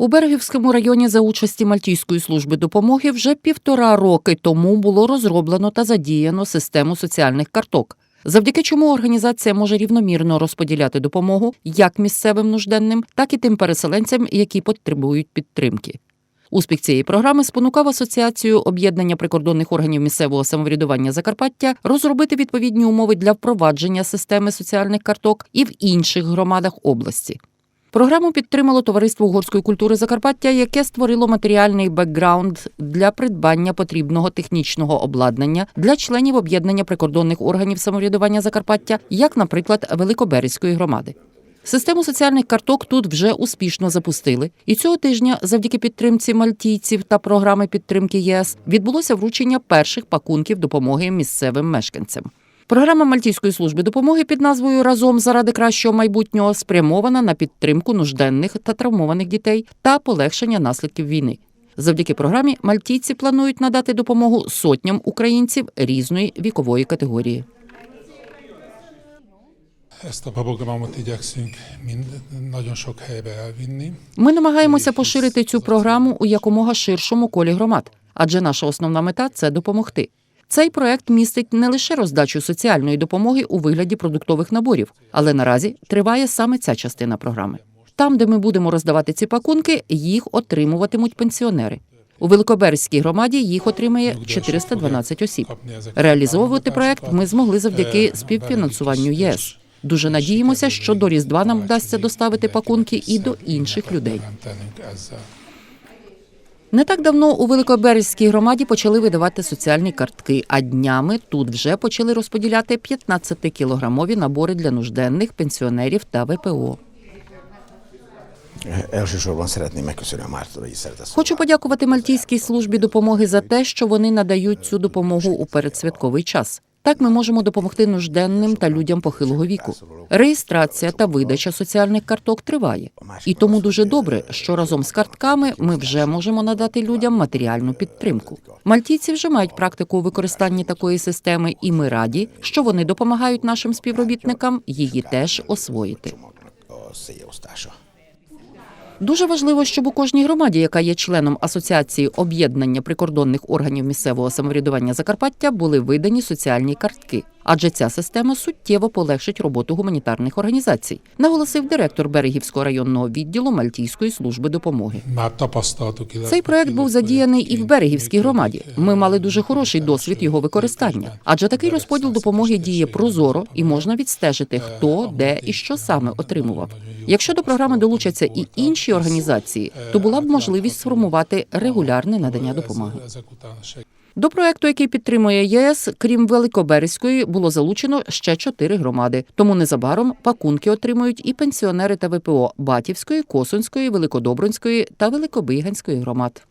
У Берегівському районі за участі Мальтійської служби допомоги вже півтора роки тому було розроблено та задіяно систему соціальних карток, завдяки чому організація може рівномірно розподіляти допомогу як місцевим нужденним, так і тим переселенцям, які потребують підтримки. Успіх цієї програми спонукав асоціацію об'єднання прикордонних органів місцевого самоврядування Закарпаття розробити відповідні умови для впровадження системи соціальних карток і в інших громадах області. Програму підтримало товариство угорської культури Закарпаття, яке створило матеріальний бекграунд для придбання потрібного технічного обладнання для членів об'єднання прикордонних органів самоврядування Закарпаття, як, наприклад, Великоберезької громади. Систему соціальних карток тут вже успішно запустили, і цього тижня, завдяки підтримці мальтійців та програми підтримки ЄС, відбулося вручення перших пакунків допомоги місцевим мешканцям. Програма Мальтійської служби допомоги під назвою Разом заради кращого майбутнього спрямована на підтримку нужденних та травмованих дітей та полегшення наслідків війни. Завдяки програмі мальтійці планують надати допомогу сотням українців різної вікової категорії. Ми намагаємося поширити цю програму у якомога ширшому колі громад, адже наша основна мета це допомогти. Цей проект містить не лише роздачу соціальної допомоги у вигляді продуктових наборів, але наразі триває саме ця частина програми. Там, де ми будемо роздавати ці пакунки, їх отримуватимуть пенсіонери. У Великоберезькій громаді їх отримає 412 осіб. Реалізовувати проект ми змогли завдяки співфінансуванню ЄС. Дуже надіємося, що до Різдва нам вдасться доставити пакунки і до інших людей. Не так давно у Великоберезькій громаді почали видавати соціальні картки, а днями тут вже почали розподіляти 15-кілограмові набори для нужденних пенсіонерів та ВПО. A Хочу подякувати Мальтійській службі допомоги за те, що вони надають цю допомогу у передсвятковий час. Так ми можемо допомогти нужденним та людям похилого віку. Реєстрація та видача соціальних карток триває, і тому дуже добре, що разом з картками ми вже можемо надати людям матеріальну підтримку. Мальтійці вже мають практику у використанні такої системи, і ми раді, що вони допомагають нашим співробітникам її теж освоїти. Дуже важливо, щоб у кожній громаді, яка є членом асоціації об'єднання прикордонних органів місцевого самоврядування Закарпаття, були видані соціальні картки, адже ця система суттєво полегшить роботу гуманітарних організацій, наголосив директор Берегівського районного відділу Мальтійської служби допомоги. Цей проект був задіяний і в Берегівській громаді. Ми мали дуже хороший досвід його використання, адже такий розподіл допомоги діє прозоро і можна відстежити, хто, де і що саме отримував. Якщо до програми долучаться і інші організації, то була б можливість сформувати регулярне надання допомоги. До проекту, який підтримує ЄС, крім Великоберезької, було залучено ще чотири громади. Тому незабаром пакунки отримують і пенсіонери та ВПО Батівської, Косунської, Великодобринської та Великобиганської громад.